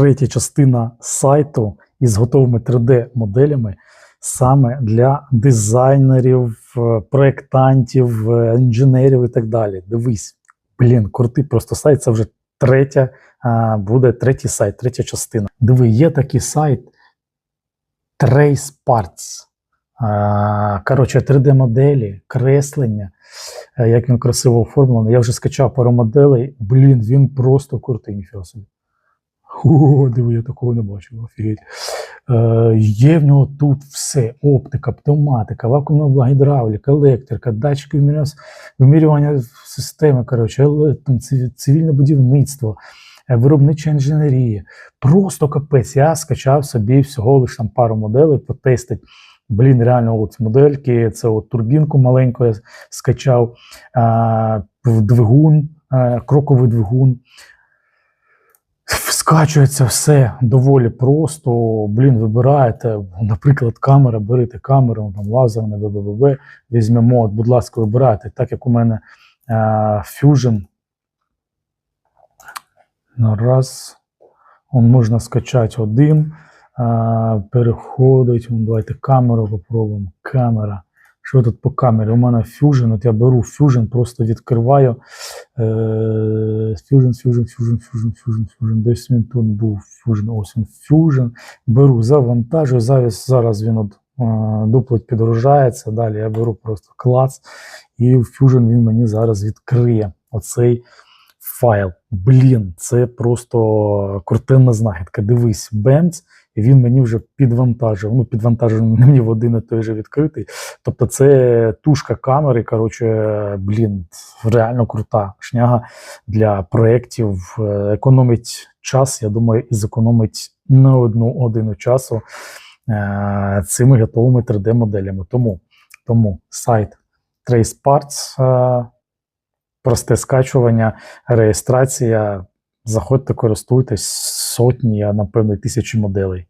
третя частина сайту із готовими 3D-моделями саме для дизайнерів, е, проєктантів, е, інженерів і так далі. Дивись, блін, крутий просто сайт. Це вже третя, буде третій сайт, третя частина. Диви, є такий сайт Trace Parts. Коротше, 3D-моделі, креслення, е, як він красиво оформлений. Я вже скачав пару моделей. Блін, він просто крутий, ніфіга собі. О, диви, я такого не бачив, офігеть. Е, є в нього тут все: оптика, пневматика, вакуумна гідравліка, електрика, датчики вимірювання, системи, коротше, цивільне будівництво, е, виробнича інженерія. Просто капець. Я скачав собі всього лише там пару моделей, потестить. Блін, реально, от модельки, це от турбінку маленьку я скачав, а, двигун, а, кроковий двигун. Скачується все доволі просто. Блін, вибираєте, наприклад, камера, берете камеру, там лазерне, БББ, візьмемо, от, будь ласка, вибирайте, так як у мене е, Fusion. Ну, Раз. Он можна скачати один. А, переходить. Давайте камеру попробуємо. Камера. Що тут по камері? У мене Fusion. От я беру Fusion, просто відкриваю. Fusion, Fusion, Fusion, Fusion, Fusion, Fusion. Десь він тут був Fusion, ось він Fusion. Беру, завантажую. Зараз, зараз він от, е, дуплет підгружається. Далі я беру просто клац, і Fusion він мені зараз відкриє оцей файл. Блін, це просто крутенна знахідка. Дивись, бемц, і він мені вже підвантажив. Ну, підвантажив мені в один і той же відкритий. Тобто, це тушка камери. Коротше, блін, реально крута шняга для проєктів. Е, Економить час, я думаю, і зекономить не одну годину часу е, цими готовими 3D-моделями. Тому, тому сайт Trace Parts, е, просте скачування, реєстрація. Заходьте, користуйтесь сотні, а напевно, тисячі моделей.